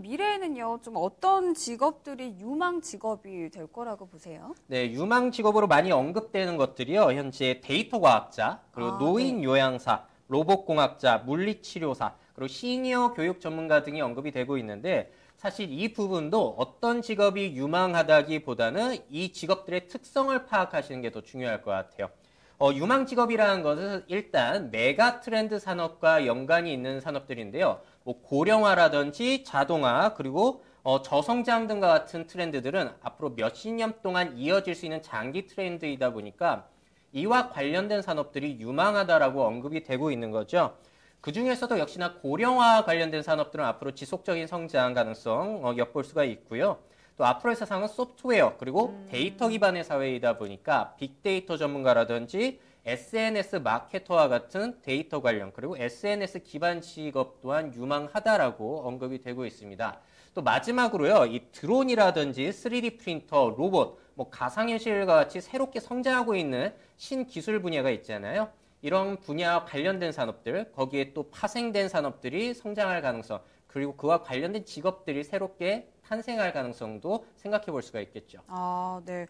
미래에는요, 좀 어떤 직업들이 유망 직업이 될 거라고 보세요? 네, 유망 직업으로 많이 언급되는 것들이요. 현재 데이터 과학자, 그리고 아, 노인 요양사, 로봇 공학자, 물리치료사, 그리고 시니어 교육 전문가 등이 언급이 되고 있는데 사실 이 부분도 어떤 직업이 유망하다기보다는 이 직업들의 특성을 파악하시는 게 더 중요할 것 같아요. 어, 유망 직업이라는 것은 일단 메가 트렌드 산업과 연관이 있는 산업들인데요. 뭐 고령화라든지 자동화 그리고 어, 저성장 등과 같은 트렌드들은 앞으로 몇십 년 동안 이어질 수 있는 장기 트렌드이다 보니까 이와 관련된 산업들이 유망하다라고 언급이 되고 있는 거죠. 그 중에서도 역시나 고령화 관련된 산업들은 앞으로 지속적인 성장 가능성 어, 엿볼 수가 있고요. 또 앞으로의 세상은 소프트웨어 그리고 데이터 기반의 사회이다 보니까 빅데이터 전문가라든지 SNS 마케터와 같은 데이터 관련 그리고 SNS 기반 직업 또한 유망하다라고 언급이 되고 있습니다. 또 마지막으로요, 이 드론이라든지 3D 프린터, 로봇, 뭐 가상현실과 같이 새롭게 성장하고 있는 신기술 분야가 있잖아요. 이런 분야와 관련된 산업들, 거기에 또 파생된 산업들이 성장할 가능성, 그리고 그와 관련된 직업들이 새롭게 탄생할 가능성도 생각해 볼 수가 있겠죠. 아, 네.